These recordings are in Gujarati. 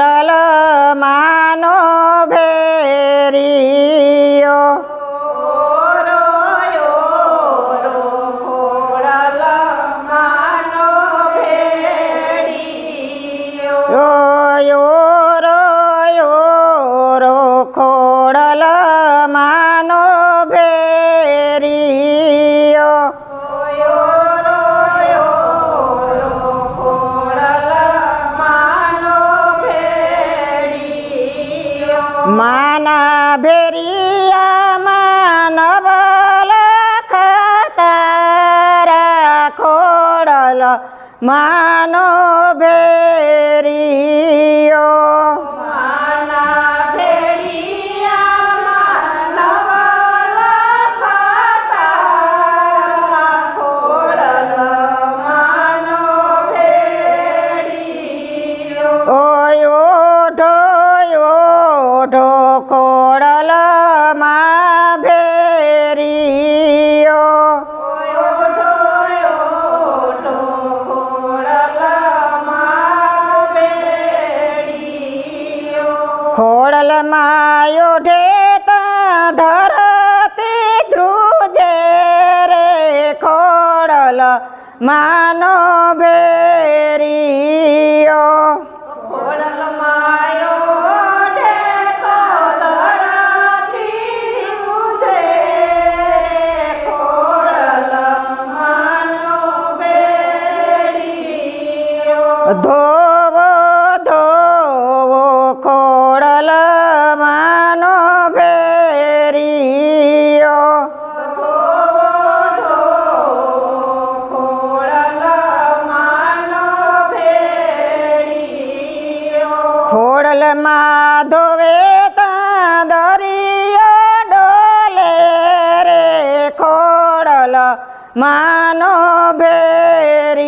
ખોડલ માના ભેરિયા માનવ લખતારા ખોડલ માનો ભેરિયો ખોડલ ઢેતા ધરતી ધ્રુજે રે ખોડલ માનો ભેરિયો. ધોવો ખોડલ માં ધોવે તા દરિયો ડોલે રે ખોડલ માનો ભેરિયો.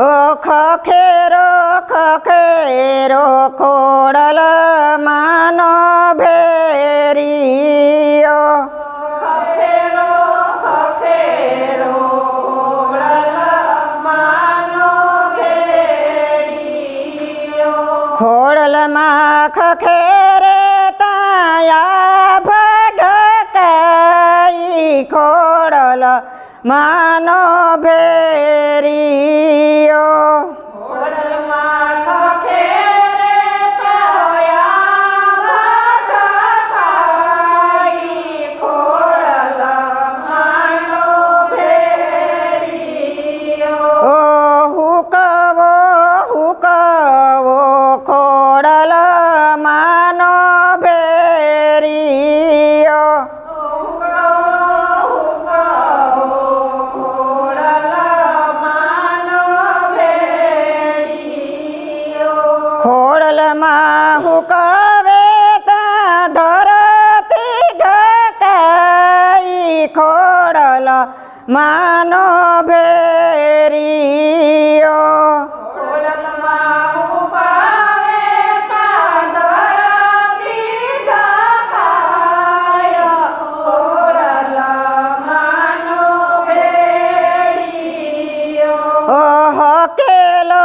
ઓ ખખેરો ખોડલ માનો ભેરિયો. ખોડલ માં ખખેરે તાયા ભટકાઈ ખોડલ માનો ભેરિયો ઢકાઈ ખોડલ માનો ભેરિયો ઓ હકેલો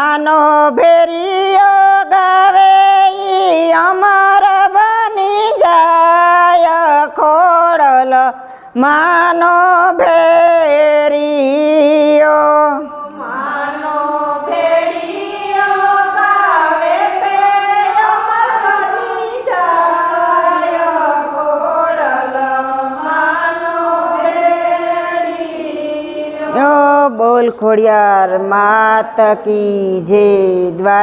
માનો ભેરિયો ગાવે અમર બની જાય ખોડલ માનો ભેરિયો બોલ ખોડિયાર માત કી જે દ્વાર